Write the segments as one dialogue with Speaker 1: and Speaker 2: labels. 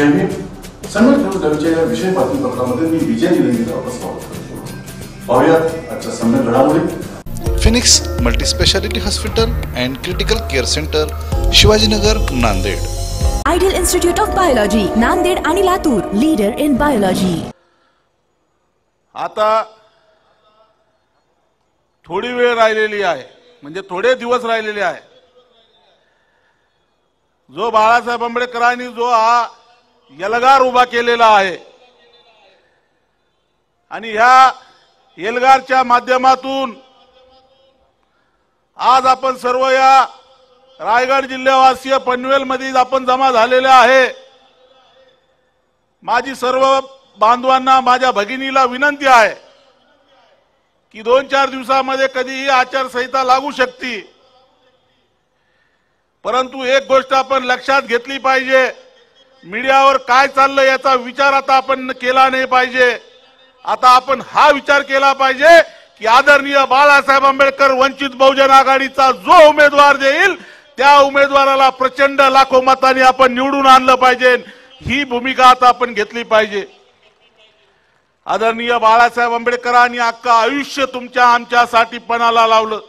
Speaker 1: जय भीम संघ विरुद्धच्या या विषय बातमीपत्रामध्ये मी विजय निलंगेकर आपलं स्वागत करतो. पाहुयात आजच्या सम्यक घडामोडी.
Speaker 2: Phoenix multispeciality hospital and critical care centre Shivajinagar Nanded.
Speaker 3: Ideal institute of biology Nanded आणि लातूर लीडर इन बायोलॉजी
Speaker 4: आता थोडी वेळ राहिलेली आहे म्हणजे थोडे दिवस राहिलेले आहे. जो बाळासाहेब आंबेडकरांनी जो हा यलगार उभा केलेला आहे. आणि ह्या एल्गारच्या माध्यमातून आज आपण सर्व या रायगड जिल्ह्यावासीय पनवेलमध्ये आपण जमा झालेले आहे. माझी सर्व बांधवांना माझ्या भगिनीला विनंती आहे की दोन चार दिवसामध्ये कधीही आचारसंहिता लागू शकते. परंतु एक गोष्ट आपण लक्षात घेतली पाहिजे. मीडियावर काय चाललं याचा विचार आता आपण केला नाही पाहिजे. आता आपण हा विचार केला पाहिजे की आदरणीय बाळासाहेब आंबेडकर वंचित बहुजन आघाडीचा जो उमेदवार देईल त्या उमेदवाराला प्रचंड लाखो मतांनी आपण निवडून आणलं पाहिजे. ही भूमिका आता आपण घेतली पाहिजे. आदरणीय बाळासाहेब आंबेडकरांनी अख्खा आयुष्य तुमच्या आमच्यासाठी पणाला लावलं.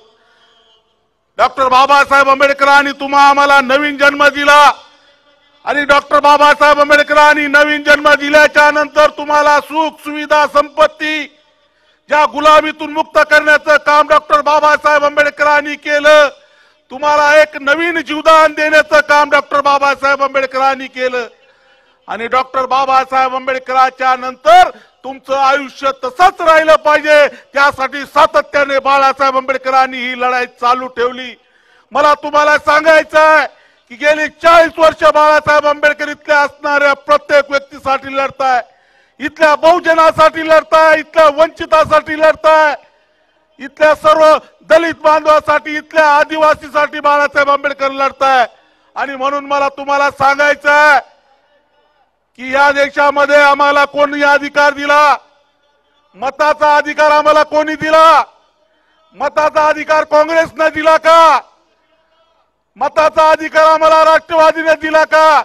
Speaker 4: डॉक्टर बाबासाहेब आंबेडकरांनी तुम्हा आम्हाला नवीन जन्म दिला. आणि डॉक्टर बाबासाहेब आंबेडकरांनी नवीन जन्म दिल्याच्या नंतर तुम्हाला सुख सुविधा संपत्ती ज्या गुलामीतून मुक्त करण्याचं काम डॉक्टर बाबासाहेब आंबेडकरांनी केलं तुम्हाला एक नवीन जीवदान देण्याचं काम डॉक्टर बाबासाहेब आंबेडकरांनी केलं. आणि डॉक्टर बाबासाहेब आंबेडकरांच्या नंतर तुमचं आयुष्य तसंच राहिलं पाहिजे. त्यासाठी सातत्याने बाळासाहेब आंबेडकरांनी ही लढाई चालू ठेवली. मला तुम्हाला सांगायचं आहे की गेली चाळीस वर्ष बाळासाहेब आंबेडकर इथल्या असणाऱ्या प्रत्येक व्यक्तीसाठी लढताय. इथल्या बहुजनासाठी लढताय इथल्या वंचितासाठी लढताय. इथल्या सर्व दलित बांधवासाठी इथल्या आदिवासीसाठी बाळासाहेब आंबेडकर लढताय. आणि म्हणून मला तुम्हाला सांगायचं आहे की या देशामध्ये आम्हाला कोणी अधिकार दिला? मताचा अधिकार आम्हाला कोणी दिला? मताचा अधिकार काँग्रेसनं दिला का? मताचा अधिकार आम्हाला राष्ट्रवादीने दिला का?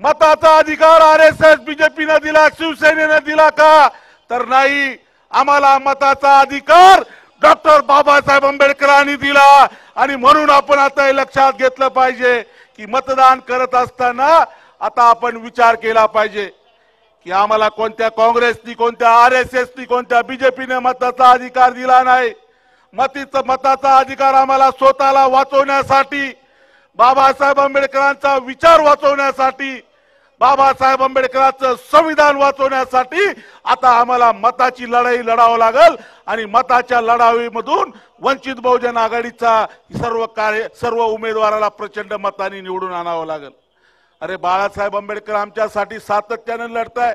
Speaker 4: मताचा अधिकार आर एस एस बीजेपीनं दिला शिवसेनेनं दिला का? तर नाही आम्हाला मताचा अधिकार डॉक्टर बाबासाहेब आंबेडकरांनी दिला. आणि म्हणून आपण आता हे लक्षात घेतलं पाहिजे की मतदान करत असताना आता आपण विचार केला पाहिजे की आम्हाला कोणत्या काँग्रेसनी कोणत्या आर एस एसनी कोणत्या बीजेपीने मताचा अधिकार दिला नाही? मतीचा मताचा अधिकार आम्हाला स्वतःला वाचवण्यासाठी बाबासाहेब आंबेडकरांचा विचार वाचवण्यासाठी बाबासाहेब आंबेडकरांचं संविधान वाचवण्यासाठी आता आम्हाला मताची लढाई लढावं लागल आणि मताच्या लढाईमधून वंचित बहुजन आघाडीचा सर्व कार्य सर्व उमेदवाराला प्रचंड मताने निवडून आणावं लागल. अरे बाळासाहेब आंबेडकर आमच्यासाठी सातत्यानं लढताय.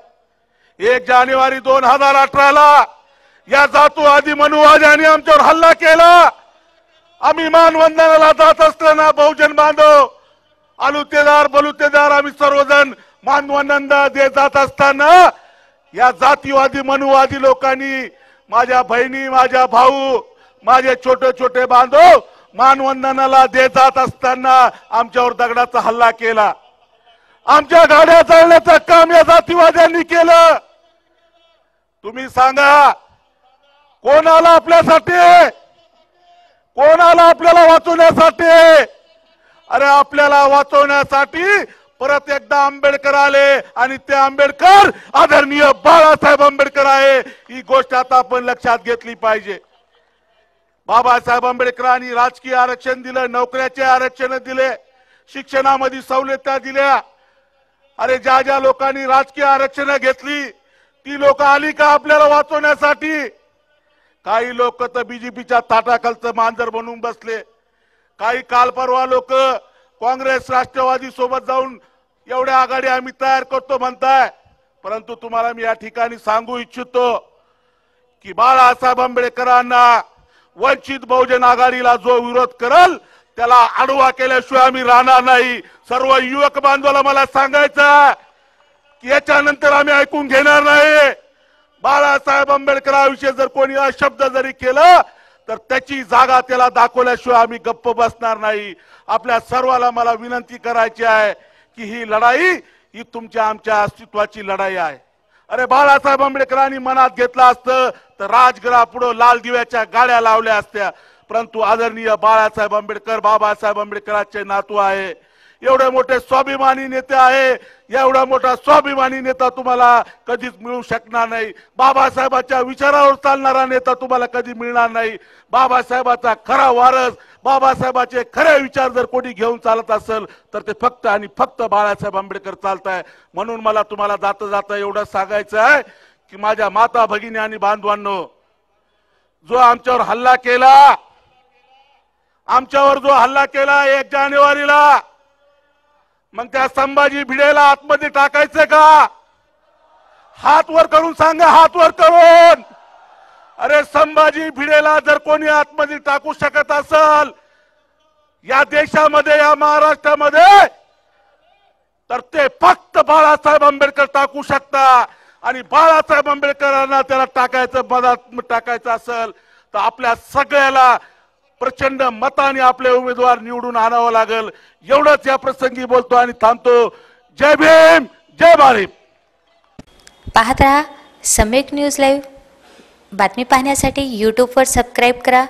Speaker 4: एक जानेवारी दोन हजार अठराला या जातूवादी मनुवाद्याने आमच्यावर हल्ला केला. आम्ही मानवंदनाला जात असताना बहुजन बांधव आलुतेदार बलुतेदार आम्ही सर्वजण मानवंदन दे जात असताना या जातीवादी मनुवादी लोकांनी माझ्या बहिणी माझ्या भाऊ माझे छोटे छोटे बांधव मानवंदनाला दे जात असताना आमच्यावर दगडाचा हल्ला केला. आमच्या गाड्या चालण्याचं काम या जातीवाद्यांनी केलं. तुम्ही सांगा कोण आला आपल्यासाठी कोण आला आपल्याला वाचवण्यासाठी अरे आपल्याला वाचवण्यासाठी परत एकदा आंबेडकर आले आणि ते आंबेडकर आदरणीय बाळासाहेब आंबेडकर आहे. ही गोष्ट आता आपण लक्षात घेतली पाहिजे. बाबासाहेब आंबेडकरांनी राजकीय आरक्षण दिलं नोकऱ्याचे आरक्षण दिले शिक्षणामध्ये सवलत्या दिल्या. अरे ज्या ज्या लोकांनी राजकीय आरक्षण घेतली ती लोक आली का आपल्याला वाचवण्यासाठी? काही लोक तर बीजेपीच्या ताटाखालचं मांजर बनवून बसले. काही काल परवा लोक काँग्रेस राष्ट्रवादी सोबत जाऊन एवढ्या आघाडी आम्ही तयार करतो म्हणताय. परंतु तुम्हाला मी या ठिकाणी सांगू इच्छितो की बाळासाहेब आंबेडकरांना वंचित बहुजन आघाडीला जो विरोध करल त्याला आडवा केल्याशिवाय आम्ही राहणार नाही. सर्व युवक बांधवाला मला सांगायचं की याच्यानंतर आम्ही ऐकून घेणार नाही. बाळासाहेब आंबेडकरांविषयी जर कोणी अशब्द जरी केलं तर त्याची जागा त्याला दाखवल्याशिवाय आम्ही गप्प बसणार नाही. आपल्या सर्वाला मला विनंती करायची आहे की ही लढाई ही तुमच्या आमच्या अस्तित्वाची लढाई आहे. अरे बाळासाहेब आंबेडकरांनी मनात घेतलं असतं तर राजगडा पुढं लाल दिव्याच्या गाड्या लावल्या असत्या. परंतु आदरणीय बाळासाहेब आंबेडकर बाबासाहेब आंबेडकरांचे नातू आहे. एवढे मोठे स्वाभिमानी नेते आहे. एवढा मोठा स्वाभिमानी नेता तुम्हाला कधीच मिळू शकणार नाही. बाबासाहेबाच्या विचारावर चालणारा नेता तुम्हाला कधी मिळणार नाही. बाबासाहेबाचा खरा वारस बाबासाहेबाचे खरे विचार जर कोणी घेऊन चालत असेल तर ते फक्त आणि फक्त बाळासाहेब आंबेडकर चालत आहे म्हणून मला तुम्हाला जाता जाता एवढं सांगायचं आहे की माझ्या माता भगिनी आणि बांधवांनो जो आमच्यावर हल्ला केला आमच्यावर जो हल्ला केला एक जानेवारीला मग त्या संभाजी भिडेला आतमध्ये टाकायचं का? हात वर करून सांगा हात वर करून. अरे संभाजी भिडेला जर कोणी आतमध्ये टाकू शकत असल या देशामध्ये या महाराष्ट्रामध्ये तर ते फक्त बाळासाहेब आंबेडकर टाकू शकता. आणि बाळासाहेब आंबेडकरांना त्याला टाकायचं मदत टाकायचं असेल तर आपल्या सगळ्याला प्रचंड मताने आपले उमेदवार निवडून आणावं लागेल. एवढंच या प्रसंगी बोलतो आणि थांबतो. जय भीम जय भारत
Speaker 5: पाहत राहा सम्यक न्यूज लाईव्ह. बातमी पाहण्यासाठी यूट्यूबवर सबस्क्राईब करा.